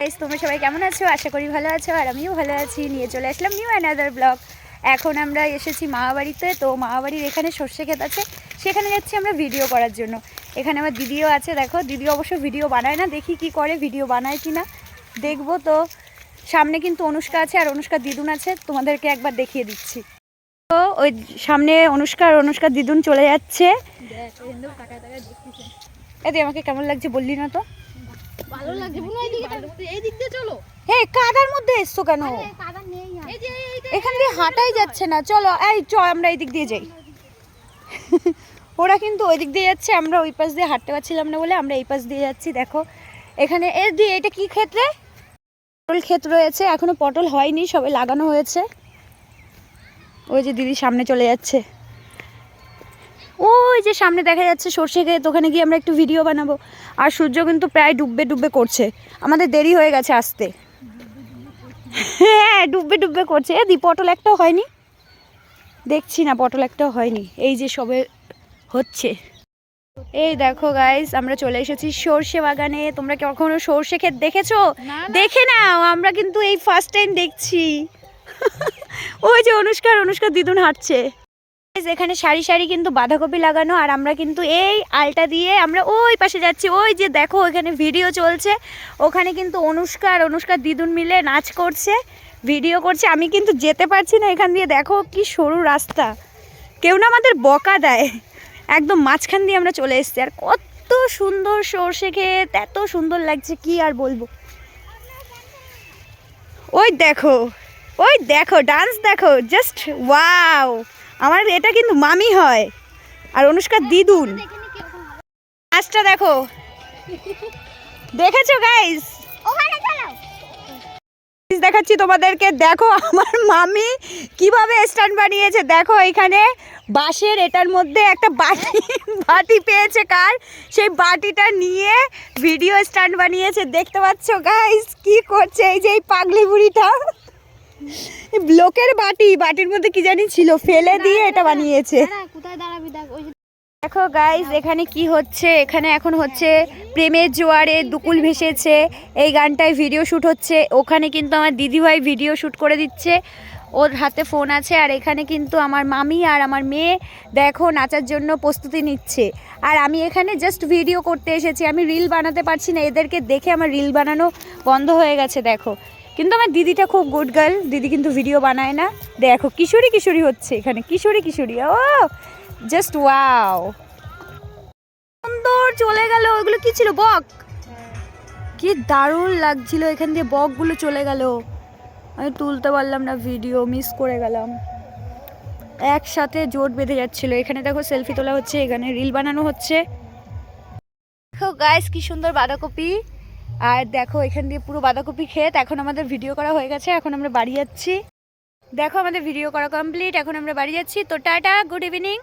তোমরা সবাই কেমন আছো? আশা করি ভালো আছো আর আমিও ভালো আছি। নিয়ে চলে আসলাম নিউ অ্যানাদার ব্লগ এখন আমরা এসেছি মামাবাড়িতে তো মামাবাড়ির এখানে সর্ষে ক্ষেত আছে। সেখানে যাচ্ছি আমরা ভিডিও করার জন্য। এখানে আমার দিদিও আছে দেখো। দিদি অবশ্য ভিডিও বানায় না দেখি কি করে ভিডিও বানায় কি না দেখব তো। সামনে কিন্তু অনুষ্কা আছে আর অনুষ্কা দিদুন আছে। তোমাদেরকে একবার দেখিয়ে দিচ্ছি। তো ওই সামনে অনুষ্কা আর অনুষ্কার দিদুন চলে যাচ্ছে। এতে আমাকে কেমন লাগছে বললি না তো? ভালো লাগছে বুনো এইদিকে এই দিক দিয়ে চলো। হে কাদার মধ্যে এসছো কেন? কাদা নেই এই যে এখান দিয়ে হাঁটাই যাচ্ছে না। চলো এই চ আমরা এই দিক দিয়ে যাই। ওরা কিন্তু ওই দিক দিয়ে যাচ্ছে আমরা ওই পাশ দিয়ে হাঁটতে পারছিলাম না বলে আমরা এই পাশ দিয়ে যাচ্ছি দেখো। এখানে এ দিয়ে এটা কি ক্ষেত্রে পটল ক্ষেত রয়েছে এখনও পটল হয়নি সবে লাগানো হয়েছে। ওই যে দিদি সামনে চলে যাচ্ছে। ওই যে সামনে দেখা যাচ্ছে সর্ষে ক্ষেত ওখানে গিয়ে আমরা একটু ভিডিও বানাবো। আর সূর্য কিন্তু প্রায় ডুববে ডুববে করছে। আমাদের দেরি হয়ে গেছে আসতে। হ্যাঁ ডুববে ডুববে করছে। এ দি পটল একটাও হয়নি। দেখছি না পটল একটাও হয়নি। এই যে সবে হচ্ছে। এই দেখো গাইস আমরা চলে এসেছি সর্ষে বাগানে। তোমরা কি কখনো সর্ষে ক্ষেত দেখেছ। দেখে নাও আমরা কিন্তু এই ফার্স্ট টাইম দেখছি। ওই যে অনুষ্কার অনুষ্কার দিদুন হাঁটছে। এখানে সারি সারি কিন্তু বাঁধাকপি লাগানো, আর আমরা কিন্তু এই আলটা দিয়ে আমরা ওই পাশে যাচ্ছি। ওই যে দেখো ওখানে ভিডিও চলছে। ওখানে কিন্তু অনুষ্কা আর অনুষ্কার দিদুন মিলে নাচ করছে ভিডিও করছে। আমি কিন্তু যেতে পারছি না এখান দিয়ে। দেখো কি সরু রাস্তা। কেউ না আমাদের বকা দেয়। একদম মাঝখান দিয়ে আমরা চলে এসেছি। আর কত সুন্দর সর্ষে ক্ষেত, এত সুন্দর লাগছে, কি আর বলব? ওই দেখো ওই দেখো ডান্স দেখো জাস্ট ওয়াও আমার এটা কিন্তু মামি হয়। আর অনুষ্কার দিদুন। কীরকম হবে নাচটা দেখো। দেখেছ গাইস দেখাচ্ছি তোমাদেরকে। দেখো আমার মামি কীভাবে স্ট্যান্ড বানিয়েছে। দেখো এখানে বাঁশের এটার মধ্যে একটা বাটি বাটি পেয়েছে কার? সেই বাটিটা নিয়ে ভিডিও স্ট্যান্ড বানিয়েছে। দেখতে পাচ্ছ গাইস কি করছে এই যে এই পাগলি বুড়িটা ব্লকের বাটি বাটির মধ্যে কি জানি ছিল ফেলে দিয়ে এটা বানিয়েছে। দেখো গাইস এখানে কি হচ্ছে? এখানে এখন হচ্ছে প্রেমের জোয়ারে দুকুল ভেসেছে। এই গানটায় ভিডিও শ্যুট হচ্ছে। ওখানে কিন্তু আমার দিদিভাই ভিডিও শ্যুট করে দিচ্ছে। ওর হাতে ফোন আছে। আর এখানে কিন্তু আমার মামি আর আমার মেয়ে দেখো নাচার জন্য প্রস্তুতি নিচ্ছে। আর আমি এখানে জাস্ট ভিডিও করতে এসেছি। আমি রিল বানাতে পারছি না। এদেরকে দেখে আমার রিল বানানো বন্ধ হয়ে গেছে দেখো। কিন্তু আমার দিদিটা খুব গুড গার্ল দিদি কিন্তু ভিডিও বানায় না। দেখো, কিশোরী কিশোরী হচ্ছে এখানে, কিশোরী কিশোরী, ও জাস্ট ওয়াও সুন্দর, চলে গেল ওগুলো কি ছিল, বক? কি দারুণ লাগছিল, এখান দিয়ে বকগুলো চলে গেল। আমি তুলতে পারলাম না ভিডিও মিস করে গেলাম। একসাথে জোট বেঁধে যাচ্ছিল। এখানে দেখো সেলফি তোলা হচ্ছে, এখানে রিল বানানো হচ্ছে। দেখো গাইস কি সুন্দর বাঁধাকপি। আর দেখো এখান দিয়ে পুরো বাঁধাকপি ক্ষেত এখন আমাদের ভিডিও করা হয়ে গেছে এখন আমরা বাড়ি যাচ্ছি। দেখো আমাদের ভিডিও করা কমপ্লিট এখন আমরা বাড়ি যাচ্ছি। তো টাটা গুড ইভিনিং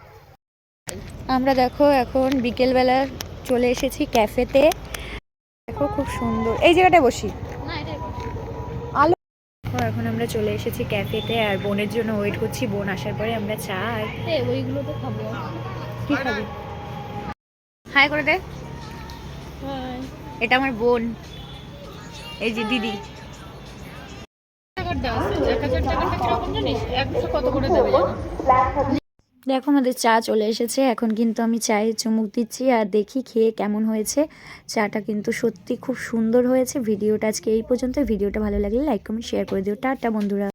আমরা দেখো এখন বিকেলবেলা চলে এসেছি ক্যাফেতে। দেখো খুব সুন্দর। এই জায়গাটায় বসি। আলো। দেখো এখন আমরা চলে এসেছি ক্যাফেতে আর বোনের জন্য ওয়েট করছি। বোন আসার পরে আমরা চা আর ওইগুলো তো খাব। কি খাবি? হাই করে দে। এটা আমার বোন। এই যে দিদি। দেখো আমাদের চা চলে এসেছে, এখন কিন্তু আমি চায়ে চুমুক দিচ্ছি আর দেখি খেয়ে কেমন হয়েছে। চাটা কিন্তু সত্যি খুব সুন্দর হয়েছে। ভিডিওটা আজকে এই পর্যন্ত ভিডিওটা ভালো লাগলে লাইক, কমেন্ট শেয়ার করে দিও। টাটা বন্ধুরা।